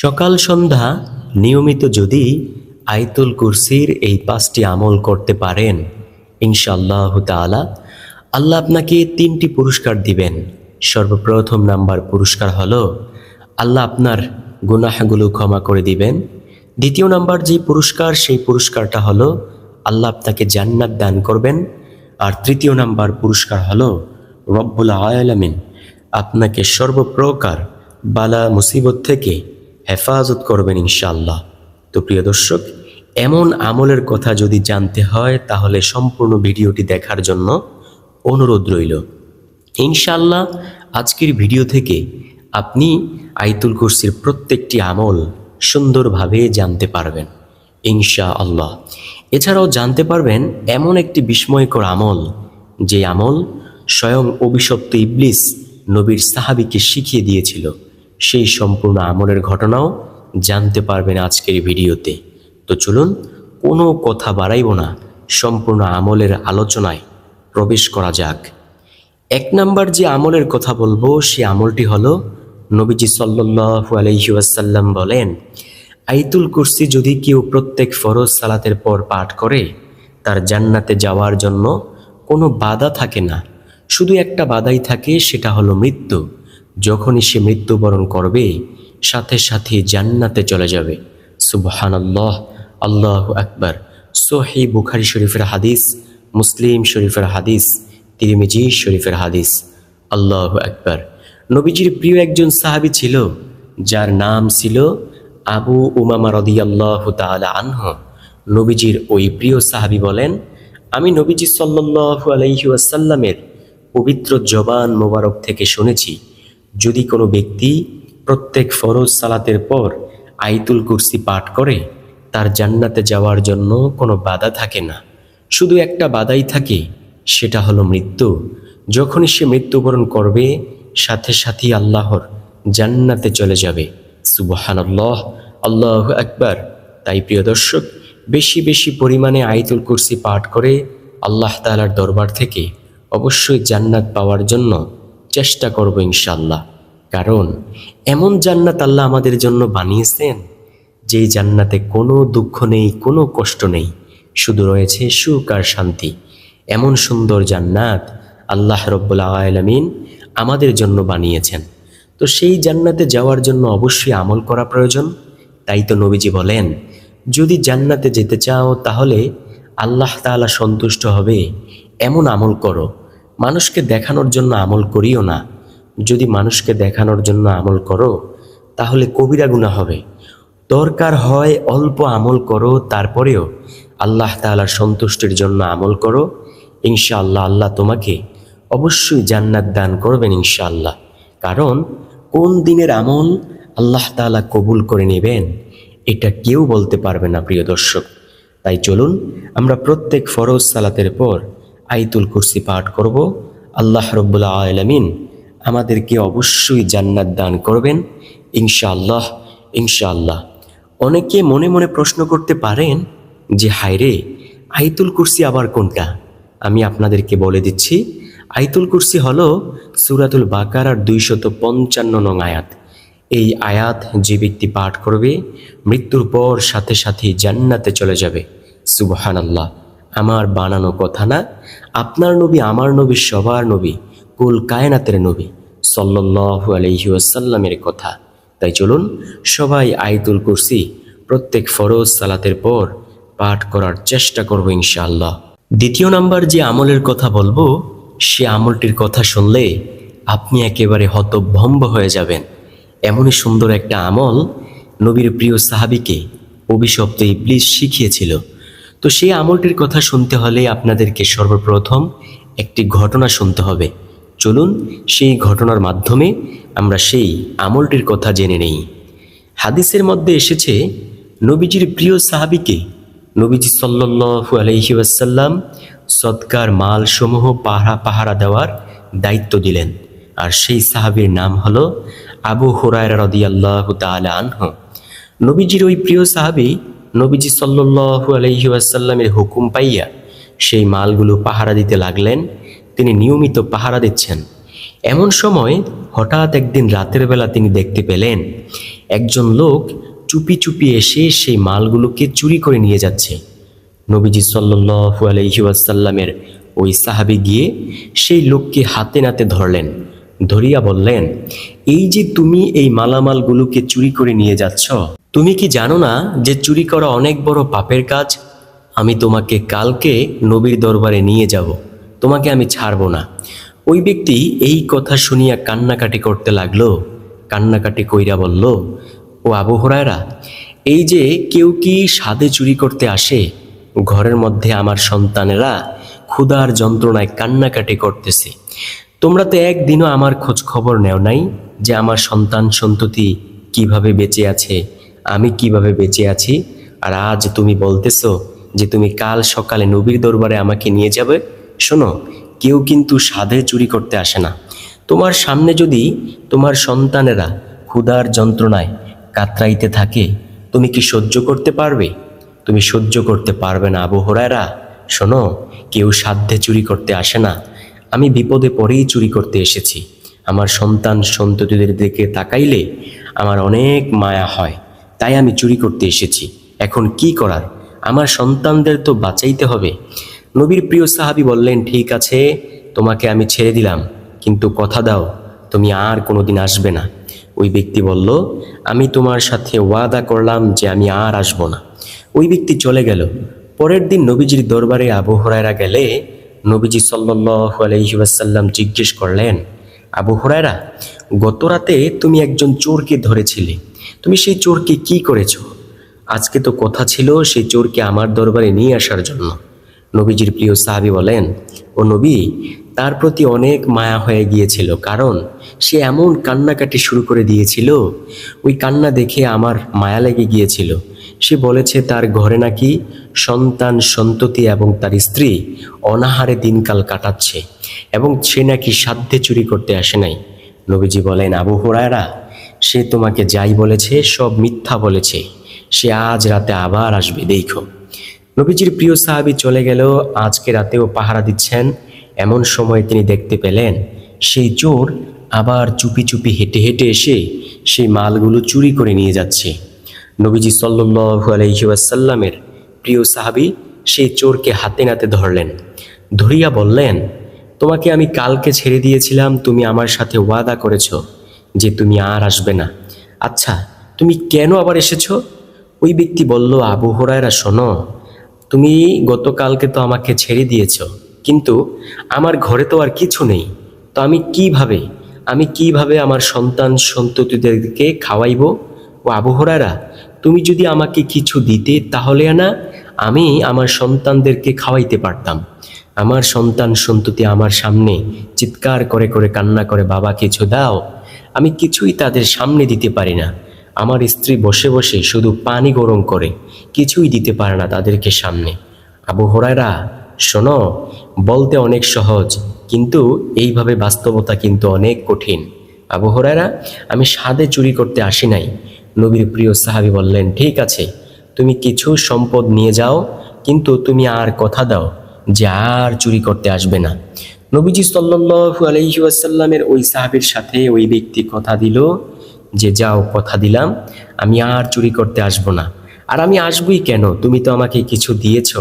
সকাল সন্ধ্যা নিয়মিত যদি আইতুল কুরসির এই পাঁচটি আমল করতে পারেন, ইনশাআল্লাহ তাআলা আল্লাহ আপনাকে তিনটি পুরস্কার দিবেন। সর্বপ্রথম নাম্বার পুরস্কার হলো, আল্লাহ আপনার গুনাহগুলো ক্ষমা করে দিবেন। দ্বিতীয় নাম্বার যে পুরস্কার, সেই পুরস্কারটা হলো, আল্লাহ আপনাকে জান্নাত দান করবেন। আর তৃতীয় নাম্বার পুরস্কার হলো, রব্বুল আয়ালামিন আপনাকে সর্বপ্রকার বালা মুসিবত থেকে হেফাজত করবেন ইনশাল্লাহ তো প্রিয় দর্শক, এমন আমলের কথা যদি জানতে হয়, তাহলে সম্পূর্ণ ভিডিওটি দেখার জন্য অনুরোধ রইল। ইনশাল্লাহ আজকের ভিডিও থেকে আপনি আইতুল কুরসির প্রত্যেকটি আমল সুন্দরভাবে জানতে পারবেন ইনশা আল্লাহ এছাড়াও জানতে পারবেন এমন একটি বিস্ময়কর আমল, যে আমল স্বয়ং অভিশপ্ত ইবলিস নবীর সাহাবিকে শিখিয়ে দিয়েছিল। সেই সম্পূর্ণ আমলের ঘটনাও জানতে পারবেন আজকের ভিডিওতে। তো চলুন, কোনো কথা বাড়াইব না, সম্পূর্ণ আমলের আলোচনায় প্রবেশ করা যাক। এক নাম্বার যে আমলের কথা বলব, সে আমলটি হলো, নবীজি সাল্লাল্লাহু আলাইহি ওয়াসাল্লাম বলেন, আইতুল কুরসি যদি কেউ প্রত্যেক ফরজ সালাতের পর পাঠ করে, তার জান্নাতে যাওয়ার জন্য কোনো বাধা থাকে না। শুধু একটা বাধাই থাকে, সেটা হলো মৃত্যু। যখনই সে মৃত্যুবরণ করবে, সাথে সাথে জান্নাতে চলে যাবে। সুবহানাল্লাহ, আল্লাহ আল্লাহ আকবর। সোহি বুখারি শরীফের হাদিস, মুসলিম শরীফের হাদিস, তিরমিজি শরীফের হাদিস। আল্লাহ আকবার। নবীজির প্রিয় একজন সাহাবী ছিল, যার নাম ছিল আবু উমামা রদিয়াল্লাহ তাআলা আনহ। নবীজির ওই প্রিয় সাহাবী বলেন, আমি নবীজি সাল্লাল্লাহু আলাইহি ওয়াসাল্লামের পবিত্র জবান মোবারক থেকে শুনেছি যদি কোনো ব্যক্তি প্রত্যেক ফরজ সালাতের পর আইতুল কুরসি পাঠ করে, তার জান্নাতে যাওয়ার জন্য কোনো বাধা থাকে না। শুধু একটা বাধাই থাকে, সেটা হলো মৃত্যু। যখনই সে মৃত্যুবরণ করবে, সাথে সাথে আল্লাহর জান্নাতে চলে যাবে। সুবহানাল্লাহ, আল্লাহ আকবার। তাই প্রিয় দর্শক, বেশি বেশি পরিমাণে আইতুল কুরসি পাঠ করে আল্লাহ তাআলার দরবার থেকে অবশ্যই জান্নাত পাওয়ার জন্য চেষ্টা করব ইনশাল্লাহ কারণ, এমন জান্নাত আল্লাহ আমাদের জন্য বানিয়েছেন, যেই জান্নাতে কোনো দুঃখ নেই, কোনো কষ্ট নেই, শুধু রয়েছে সুখ আর শান্তি। এমন সুন্দর জান্নাত আল্লাহ রব্বুল আলমিন আমাদের জন্য বানিয়েছেন। তো সেই জান্নাতে যাওয়ার জন্য অবশ্যই আমল করা প্রয়োজন। তাই তো নবীজি বলেন, যদি জান্নাতে যেতে চাও তাহলে আল্লাহ তাআলা সন্তুষ্ট হবে, এমন আমল করো। মানুষকে দেখানোর জন্য আমল করিও না। যদি মানুষকে দেখানোর জন্য আমল করো, তাহলে কবিরা গুণা হবে। দরকার হয় অল্প আমল করো, তারপরেও আল্লাহ তাআলার সন্তুষ্টির জন্য আমল করো। ইনশাআল্লাহ আল্লাহ তোমাকে অবশ্যই জান্নাত দান করবেন ইনশাআল্লাহ। কারণ কোন দিনের আমল আল্লাহ তাআলা কবুল করে নেবেন, এটা কেউ বলতে পারবে না, প্রিয় দর্শক। তাই চলুন আমরা প্রত্যেক ফরজ সালাতের পর আইতুল কুরসি পাঠ করব। আল্লাহ রব্বুল্লা আলমিন আমাদেরকে অবশ্যই জান্নাত দান করবেন, ইনশাআল্লাহ ইনশাআল্লাহ। অনেকে মনে মনে প্রশ্ন করতে পারেন যে, হায়রে আইতুল কুরসি আবার কোনটা? আমি আপনাদেরকে বলে দিচ্ছি আইতুল কুরসি হল সুরাতুল বাকার বাকারার দুইশত পঞ্চান্ন নং আয়াত। এই আয়াত যে ব্যক্তি পাঠ করবে, মৃত্যুর পর সাথে সাথে জান্নাতে চলে যাবে। সুবহান আল্লাহ আমার বানানো কথা না, আপনার নবী আমার নবী, সবার নবী, কুল কায়নাতের নবী, সাল্লাল্লাহু আলাইহি ওয়াসাল্লামের কথা। তাই চলুন সবাই আইতুল কুরসি, প্রত্যেক ফরজ সালাতের পর পাঠ করার চেষ্টা করব ইনশাআল্লাহ। দ্বিতীয় নাম্বার যে আমলের কথা বলব, সে আমলটির কথা শুনলে আপনি একেবারে হতভম্ব হয়ে যাবেন। এমনই সুন্দর একটা আমল নবীর প্রিয় সাহাবিকে অভিশপ্ত ইবলিস শিখিয়েছিল। তো সেই আমলটির কথা শুনতে হলে আপনাদেরকে সর্বপ্রথম একটি ঘটনা শুনতে হবে। চলুন সেই ঘটনার মাধ্যমে আমরা সেই আমলটির কথা জেনে নেই। হাদিসের মধ্যে এসেছে, নবীজির প্রিয় সাহাবিকে নবীজি সাল্লাল্লাহু আলাইহি ওয়াসাল্লাম সৎকার মাল সমূহ পাহারা পাহারা দেওয়ার দায়িত্ব দিলেন। আর সেই সাহাবীর নাম হলো আবু হুরায়রা রাদিয়াল্লাহু তাআলা আনহু। নবীজির ওই প্রিয় সাহাবী নবীজি সাল্লাল্লাহু আলাইহি ওয়াসাল্লামের হুকুম পাইয়া সেই মালগুলো পাহারা দিতে লাগলেন। তিনি নিয়মিত পাহারা দিচ্ছেন। এমন সময় হঠাৎ একদিন রাতের বেলা তিনি দেখতে পেলেন, একজন লোক চুপি চুপি এসে সেই মালগুলোকে চুরি করে নিয়ে যাচ্ছে। নবীজি সাল্লু আলহিউসাল্লামের ওই সাহাবি গিয়ে সেই লোককে হাতে নাতে ধরলেন, ধরিয়া বললেন, এই যে তুমি এই মালামালগুলোকে চুরি করে নিয়ে যাচ্ছ তুমি কি জানো না যে চুরি করা অনেক বড় পাপের কাজ? আমি তোমাকে কালকে নবীর দরবারে নিয়ে যাব। তোমাকে আমি ছাড়ব না। ওই ব্যক্তি এই কথা শুনিয়া কান্নাকাটি করতে লাগল। কান্নাকাটি কইরা বলল, ও আবু হরায়রা, এই যে কেউ কি স্বাদে চুরি করতে আসে? ঘরের মধ্যে আমার সন্তানেরা ক্ষুধার যন্ত্রণায় কান্নাকাটি করতেছে। তোমরা তো একদিনও আমার খোঁজ খবর নেও নাই যে আমার সন্তান সন্ততি কীভাবে বেঁচে আছে আমি কীভাবে বেঁচে আছি? আর আজ তুমি বলতেছো যে তুমি কাল সকালে নবীর দরবারে আমাকে নিয়ে যাবে? শোনো, কেউ কিন্তু সাধে চুরি করতে আসে না। তোমার সামনে যদি তোমার সন্তানেরা ক্ষুধার যন্ত্রণায় কাতরাইতে থাকে, তুমি কি সহ্য করতে পারবে? তুমি সহ্য করতে পারবে না, আবু হরায়রা। শোনো, কেউ সাধ্যে চুরি করতে আসে না। আমি বিপদে পরেই চুরি করতে এসেছি। আমার সন্তান সন্ততিদের দিকে তাকাইলে আমার অনেক মায়া হয়। তাই আমি চুরি করতে এসেছি। এখন কি করার? আমার সন্তানদের তো বাঁচাইতে হবে। নবীর প্রিয় সাহাবি বললেন, ঠিক আছে, তোমাকে আমি ছেড়ে দিলাম, কিন্তু কথা দাও, তুমি আর কোনোদিন আসবে না। ওই ব্যক্তি বলল, আমি তোমার সাথে ওয়াদা করলাম যে আমি আর আসব না। ওই ব্যক্তি চলে গেল। পরের দিন নবীজির দরবারে আবু হরায়রা গেলে, নবীজি সাল্লাল্লাহু আলাইহি ওয়াসাল্লাম জিজ্ঞেস করলেন, আবু হরায়রা গত রাতে তুমি একজন চোরকে ধরেছিলে তুমি সেই চোরকে কি করেছ? আজকে তো কথা ছিল সেই চোরকে আমার দরবারে নিয়ে আসার জন্য। নবীজির প্রিয় সাহাবি বলেন, ও নবী, তার প্রতি অনেক মায়া হয়ে গিয়েছিল, কারণ সে এমন কান্নাকাটি শুরু করে দিয়েছিল। ওই কান্না দেখে আমার মায়া লেগে গিয়েছিল। সে বলেছে, তার ঘরে নাকি সন্তান সন্ততি এবং তার স্ত্রী অনাহারে দিনকাল কাটাচ্ছে এবং সে নাকি সাধ্যে চুরি করতে আসে নাই। নবীজি বলেন, আবু সে তোমাকে যাই বলেছে, সব মিথ্যা বলেছে। সে আজ রাতে আবার আসবে, দেখো। নবীজির প্রিয় সাহাবি চলে গেল, আজকে রাতেও পাহারা দিচ্ছেন। এমন সময় তিনি দেখতে পেলেন, সেই চোর আবার চুপি চুপি হেঁটে হেঁটে এসে সেই মালগুলো চুরি করে নিয়ে যাচ্ছে। নবীজি সাল্লু আলহিউসাল্লামের প্রিয় সাহাবি সেই চোরকে হাতে নাতে ধরলেন। ধরিয়া বললেন, তোমাকে আমি কালকে ছেড়ে দিয়েছিলাম, তুমি আমার সাথে ওয়াদা করেছ। যে তুমি আর আসবে না। আচ্ছা তুমি কেন আবার এসেছ? ওই ব্যক্তি বলল, আবু হরায়রা, শোনো, তুমি গতকালকে তো আমাকে ছেড়ে দিয়েছ, কিন্তু আমার ঘরে তো আর কিছু নেই। তো আমি কীভাবে আমি কীভাবে আমার সন্তান সন্ততিদেরকে খাওয়াইব? ও আবু হরায়রা, তুমি যদি আমাকে কিছু দিতে তাহলে না, আমি আমার সন্তানদেরকে খাওয়াইতে পারতাম। আমার সন্তান সন্ততি আমার সামনে চিৎকার করে করে কান্না করে বাবা কিছু দাও আমি কিছুই তাদের সামনে দিতে পারি না। আমার স্ত্রী বসে বসে শুধু পানি গরম করে, কিছুই দিতে পারে না তাদেরকে সামনে। আবু হরায়রা, শোনো, বলতে অনেক সহজ, কিন্তু এইভাবে বাস্তবতা কিন্তু অনেক কঠিন। আবু হরায়রা, আমি স্বাদে চুরি করতে আসি নাই। নবীর প্রিয় সাহাবি বললেন, ঠিক আছে, তুমি কিছু সম্পদ নিয়ে যাও, কিন্তু তুমি আর কথা দাও যে আর চুরি করতে আসবে না। নবীজি সাল্লু আলহিউসাল্লামের ওই সাহাবের সাথে ওই ব্যক্তি কথা দিল যে, যাও, কথা দিলাম, আমি আর চুরি করতে আসব না। আর আমি আসবই কেন? তুমি তো আমাকে কিছু দিয়েছ।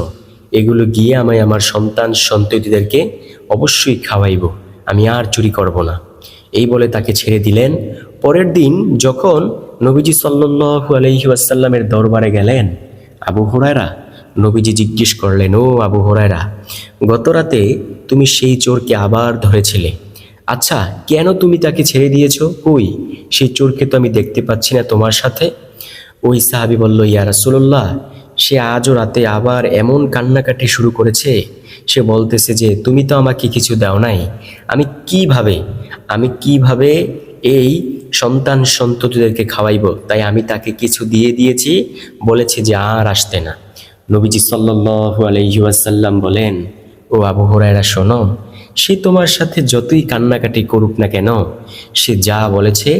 এগুলো গিয়ে আমি আমার সন্তান সন্ততিদেরকে অবশ্যই খাওয়াইব। আমি আর চুরি করব না। এই বলে তাকে ছেড়ে দিলেন। পরের দিন যখন নবীজি সাল্লু আলহিউসাল্লামের দরবারে গেলেন, আবু হুরায়রা নবীজি জিজ্ঞেস করলেন, ও আবু হুরায়রা, গত রাতে তুমি সেই চোরকে আবার ধরেছিলে। আচ্ছা কেন তুমি তাকে ছেড়ে দিয়েছ? কই? সেই চোরকে তো আমি দেখতে পাচ্ছি না তোমার সাথে। ওই সাহাবি বলল, ইয়া রাসূলুল্লাহ, সে আজও রাতে আবার এমন কান্নাকাটি শুরু করেছে। সে বলতেছে যে, তুমি তো আমাকে কিছু দাও নাই। আমি কীভাবে আমি কীভাবে এই সন্তান সন্ততিদেরকে খাওয়াইব? তাই আমি তাকে কিছু দিয়ে দিয়েছি। বলেছে যে, আর আসতে না। নবীজি সাল্লাল্লাহু আলাইহি ওয়াসাল্লাম বলেন, ও আবু হুরায়রা, শোনো, সে তোমার সাথে যতই কান্নাকাটি করুক না কেন, সে যা বলেছে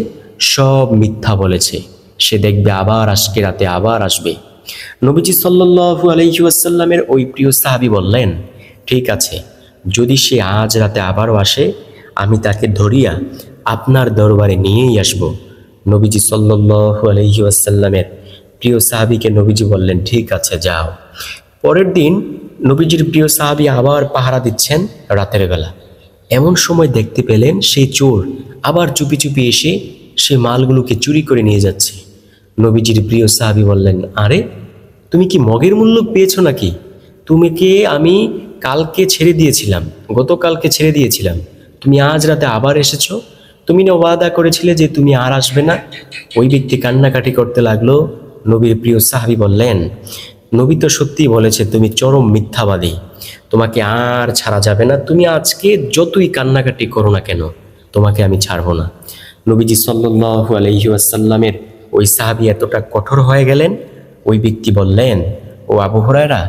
সব মিথ্যা বলেছে। সে দেখবে আবার আজকে রাতে আবার আসবে। নবীজি সাল্লাল্লাহু আলাইহি ওয়াসাল্লামের ওই প্রিয় সাহাবী বললেন, ঠিক আছে, যদি সে আজ রাতে আবারও আসে, আমি তাকে ধরিয়া আপনার দরবারে নিয়েই আসব। নবীজি সাল্লাল্লাহু আলাইহি ওয়াসাল্লামের প্রিয় সাহাবীকে নবীজি বললেন, ঠিক আছে, যাও। পরের দিন নবীজির প্রিয় সাহাবী আবার পাহারা দিচ্ছেন রাতের বেলা। এমন সময় দেখতে পেলেন সেই চোর আবার চুপি চুপি এসে সে মালগুলোকে চুরি করে নিয়ে যাচ্ছে। নবীজির প্রিয় সাহাবী বললেন, আরে, তুমি কি মগের মূল্য পেয়েছ নাকি? তুমিকে আমি কালকে ছেড়ে দিয়েছিলাম, গতকালকে ছেড়ে দিয়েছিলাম। তুমি আজ রাতে আবার এসেছ। তুমি না ওয়াদা করেছিলে যে তুমি আর আসবে না? ওই ব্যক্তি কান্নাকাটি করতে লাগল। নবীর প্রিয় সাহাবী বললেন, নবী তো সত্যিই বলেছে, তুমি চরম মিথ্যাবাদী। তোমাকে আর ছাড়া যাবে না। তুমি আজকে যতই কান্নাকাটি করো না কেন, তোমাকে আমি ছাড়বো না। নবীজি সাল্লাল্লাহু আলাইহি ওয়াসাল্লামের ওই সাহাবী এতটা কঠোর হয়ে গেলেন। ওই ব্যক্তি বললেন, ও আবু হুরায়রা,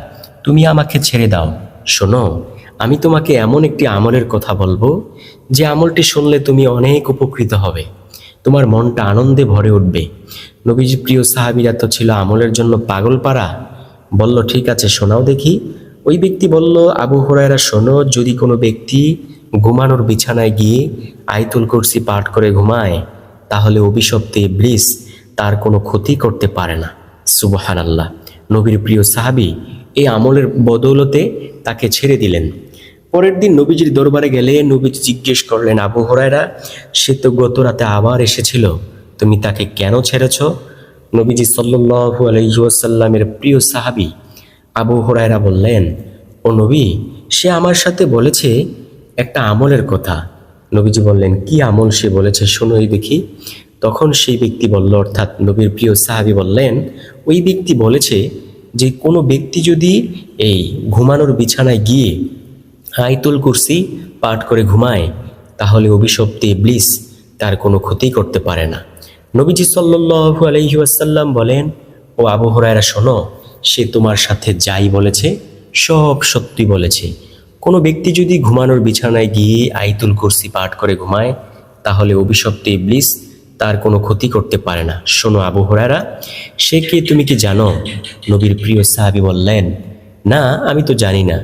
তুমি আমাকে ছেড়ে দাও। শোনো, আমি তোমাকে এমন একটি আমলের কথা বলব, যে আমলটি শুনলে তুমি অনেক উপকৃত হবে। তোমার মনটা আনন্দে ভরে উঠবে। নবীজি প্রিয় সাহাবীরা তো ছিল আমলের জন্য পাগল পাড়া বলল, ঠিক আছে, শোনাও দেখি। ওই ব্যক্তি বলল, আবু হুরায়রা, শোনো, যদি কোনো ব্যক্তি ঘুমানোর বিছানায় গিয়ে আইতুল কুরসি পাঠ করে ঘুমায়, তাহলে অভিশপ্তে ব্লিস তার কোনো ক্ষতি করতে পারে না। সুবহান আল্লাহ নবীর প্রিয় সাহাবী এই আমলের বদৌলতে তাকে ছেড়ে দিলেন। পরের দিন নবীজির দরবারে গেলে নবীজি জিজ্ঞেস করলেন, আবু হরায়রা, সে তো গত রাতে আবার এসেছিল, তুমি তাকে কেন ছেড়েছ? নবীজি সাল্লু আলহিউসাল্লামের প্রিয় সাহাবী আবু হরায়রা বললেন, ও নবী, সে আমার সাথে বলেছে একটা আমলের কথা। নবীজি বললেন, কি আমল সে বলেছে শোনোই দেখি। তখন সেই ব্যক্তি বলল, অর্থাৎ নবীর প্রিয় সাহাবী বললেন, ওই ব্যক্তি বলেছে যে কোনো ব্যক্তি যদি এই ঘুমানোর বিছানায় গিয়ে আইতুল কুরসি পাঠ করে ঘুমায়, তাহলে অভিশপ্তি ব্লিস তার কোনো ক্ষতি করতে পারে না। নবীজি সাল্লু আলহি আসাল্লাম বলেন, ও আবু হরায়রা, শোনো, সে তোমার সাথে যাই বলেছে, সব সত্যি বলেছে। কোনো ব্যক্তি যদি ঘুমানোর বিছানায় গিয়ে আইতুল কুরসি পাঠ করে ঘুমায়, তাহলে অভিশপ্তি ব্লিস তার কোনো ক্ষতি করতে পারে না। শোনো আবু হরায়রা, সে কে তুমি কি জানো? নবীর প্রিয় সাহাবি বললেন, না, আমি তো জানি না।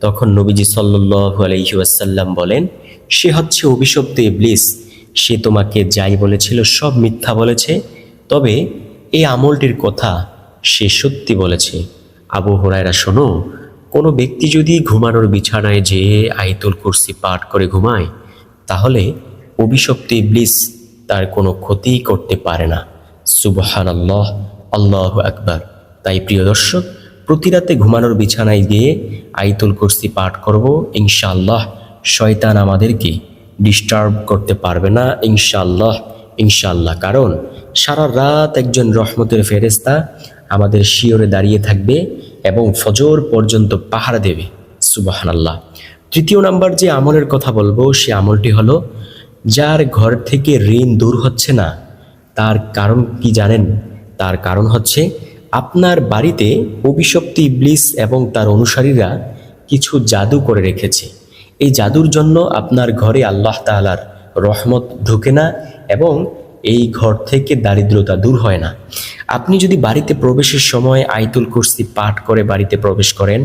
তখন নবীজি সাল্লু আলহিউসাল্লাম বলেন, সে হচ্ছে অভিশপ্ত ইবলিস। সে তোমাকে যাই বলেছিল সব মিথ্যা বলেছে, তবে এই আমলটির কথা সে সত্যি বলেছে। আবু হরায়রা, শোনো, কোনো ব্যক্তি যদি ঘুমানোর বিছানায় যেয়ে আইতুল কুরসি পাঠ করে ঘুমায়, তাহলে অভিশপ্ত ইবলিস তার কোনো ক্ষতি করতে পারে না। সুবহান আল্লাহ আল্লাহ আকবার। তাই প্রিয় দর্শক প্রতি রাতে ঘুমানোর বিছানায় গিয়ে আইতুল কুরসি পাঠ করব, ইনশাআল্লাহ। শয়তান আমাদেরকে ডিস্টার্ব করতে পারবে না, ইনশাআল্লাহ ইনশাআল্লাহ। কারণ সারা রাত একজন রহমতের ফেরেস্তা আমাদের শিওরে দাঁড়িয়ে থাকবে এবং ফজর পর্যন্ত পাহারা দেবে। সুবাহান আল্লাহ তৃতীয় নাম্বার যে আমলের কথা বলব, সে আমলটি হলো, যার ঘর থেকে ঋণ দূর হচ্ছে না, তার কারণ কি জানেন? তার কারণ হচ্ছে আপনার বাড়িতে অভিশপ্তি ইবলিস এবং তার অনুসারীরা কিছু জাদু করে রেখেছে। এই জাদুর জন্য আপনার ঘরে আল্লাহ তাআলার রহমত ঢুকে না এবং এই ঘর থেকে দারিদ্রতা দূর হয় না। আপনি যদি বাড়িতে প্রবেশের সময় আইতুল কুরসি পাঠ করে বাড়িতে প্রবেশ করেন,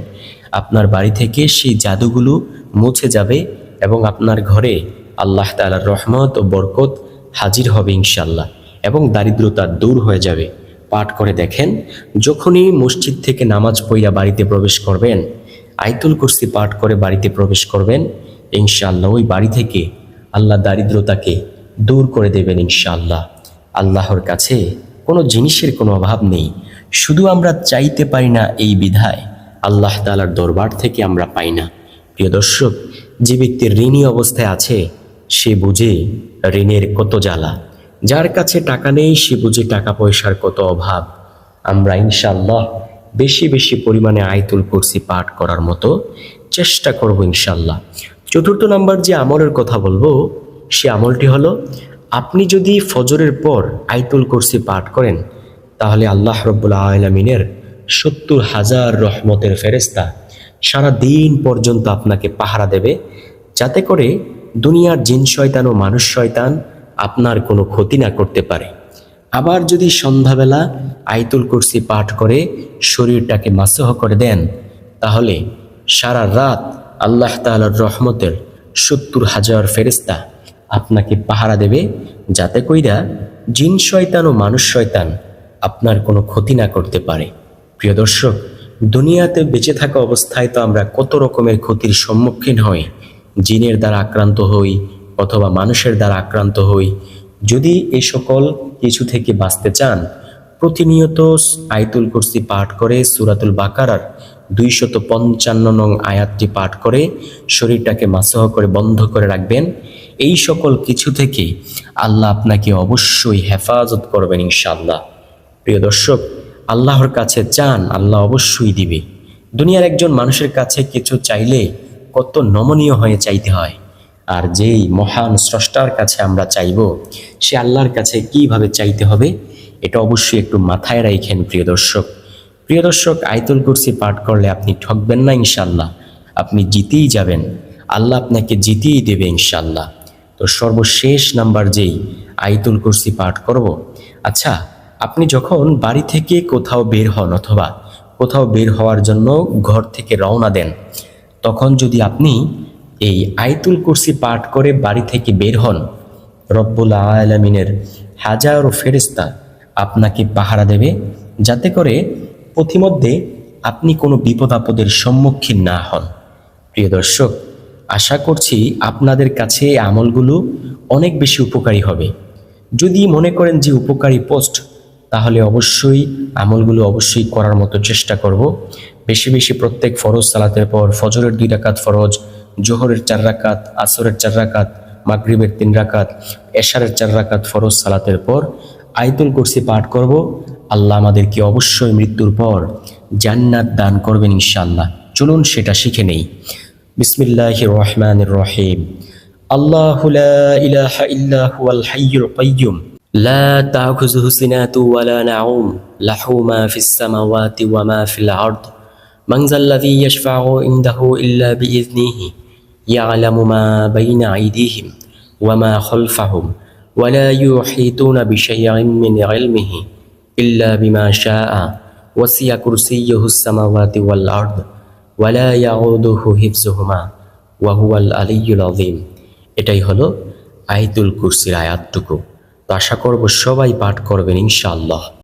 আপনার বাড়ি থেকে সেই জাদুগুলো মুছে যাবে এবং আপনার ঘরে আল্লাহ তাআলার রহমত ও বরকত হাজির হবে ইনশাল্লাহ এবং দারিদ্রতা দূর হয়ে যাবে। পাঠ করে দেখেন, যখনই মসজিদ থেকে নামাজ পড়িয়া বাড়িতে প্রবেশ করবেন আইতুল কুরসি পাঠ করে বাড়িতে প্রবেশ করবেন, ইনশাআল্লাহ ওই বাড়ি থেকে আল্লাহ দারিদ্রতাকে দূর করে দেবেন ইনশাআল্লাহ। আল্লাহর কাছে কোনো জিনিসের কোনো অভাব নেই। শুধু আমরা চাইতে পারি না এই বিধায় আল্লাহ তালার দরবার থেকে আমরা পাই না। প্রিয় দর্শক, যে ব্যক্তির ঋণী অবস্থায় আছে, সে বুঝে ঋণের কত জ্বালা। যার কাছে টাকা নেই, সে বুঝে টাকা পয়সার কত অভাব। আমরা ইনশাল্লাহ বেশি বেশি পরিমাণে আয়তুল কুরসি পাঠ করার মতো চেষ্টা করব ইনশাল্লাহ চতুর্থ নাম্বার যে আমলের কথা বলব, সে আমলটি হলো, আপনি যদি ফজরের পর আয়তুল কুরসি পাঠ করেন, তাহলে আল্লাহ রব্বুল আলমিনের সত্তর হাজার রহমতের ফেরেস্তা সারা দিন পর্যন্ত আপনাকে পাহারা দেবে, যাতে করে দুনিয়ার জিন শয়তান ও মানুষ শয়তান আপনার কোনো ক্ষতি না করতে পারে। আবার যদি সন্ধ্যাবেলা আইতুল কুরসি পাঠ করে শরীরটাকে মাসহ করে দেন, তাহলে সারা রাত আল্লাহ তাআলার রহমতের সত্তর হাজার ফেরেস্তা আপনাকে পাহারা দেবে, যাতে কইরা জিন শয়তান ও মানুষ শয়তান আপনার কোনো ক্ষতি না করতে পারে। প্রিয় দর্শক, দুনিয়াতে বেঁচে থাকা অবস্থায় তো আমরা কত রকমের ক্ষতির সম্মুখীন হই। জিনের দ্বারা আক্রান্ত হই অথবা মানুষের দ্বারা আক্রান্ত হই। যদি এ সকল কিছু থেকে বাঁচতে চান, প্রতিনিয়ত আয়তুল কুরসি পাঠ করে সুরাতুল বাকারার দুইশত পঞ্চান্ন নং আয়াতটি পাঠ করে শরীরটাকে মাসহ করে বন্ধ করে রাখবেন। এই সকল কিছু থেকে আল্লাহ আপনাকে অবশ্যই হেফাজত করবেন ইনশাআল্লাহ। প্রিয় দর্শক, আল্লাহর কাছে চান, আল্লাহ অবশ্যই দিবে। দুনিয়ার একজন মানুষের কাছে কিছু চাইলে কত নমনীয় হয়ে চাইতে হয়। আর যেই মহান স্রষ্টার কাছে আমরা চাইব, সে আল্লাহর কাছে কীভাবে চাইতে হবে, এটা অবশ্যই একটু মাথায় রাখেন প্রিয় দর্শক। প্রিয় দর্শক, আয়তুল কুরসি পাঠ করলে আপনি ঠকবেন না ইনশাল্লাহ আপনি জিতেই যাবেন, আল্লাহ আপনাকে জিতেই দেবে ইনশাল্লাহ তো সর্বশেষ নাম্বার যেই আয়তুল কুরসি পাঠ করব আচ্ছা আপনি যখন বাড়ি থেকে কোথাও বের হন অথবা কোথাও বের হওয়ার জন্য ঘর থেকে রওনা দেন, তখন যদি আপনি এই আয়তুল কুরসি পাঠ করে বাড়ি থেকে বের হন। রব্বুল আলমিনের হাজারো ফেরিস্তা আপনাকে পাহারা দেবে, যাতে করে পথিমধ্যে আপনি কোনো বিপদ আপদের সম্মুখীন না হন। প্রিয় দর্শক, আশা করছি আপনাদের কাছে আমলগুলো অনেক বেশি উপকারী হবে। যদি মনে করেন যে উপকারী পোস্ট, তাহলে অবশ্যই আমলগুলো অবশ্যই করার মতো চেষ্টা করব। বেশি বেশি প্রত্যেক ফরজ সালাতের পর, ফজরের দুই ডাকাত ফরজ জোহরের চার রাকাত আসরের চার রাকাত মাগরিবের তিন রাকাত এশারের চার রাকাত ফরজ সালাতের পর আয়তুল কুরসি পাঠ করব আল্লাহ আমাদেরকে অবশ্যই মৃত্যুর পর জান্নাত দান করবেন ইনশাআল্লাহ চলুন সেটা শিখে নেই বিসমিল্লাহ রহমান রহিম আল্লাহ লা ইলাহা ইল্লা হুয়াল হাইয়ুল কাইয়্যুম لا تأخذه سنة ولا نعوم له ما في السماوات وما في الأرض من ذا الذي يشفع عنده إلا بإذنه يعلم ما بين أيديهم وما خلفهم ولا يحيطون بشيء من علمه إلا بما شاء وسع كرسيه السماوات والأرض ولا يعوده حفظهما وهو العلي العظيم এটাই হলো আয়াতুল কুরসির আয়াতটুকু তো আশা করব সবাই পাঠ করবেন ইনশাআল্লাহ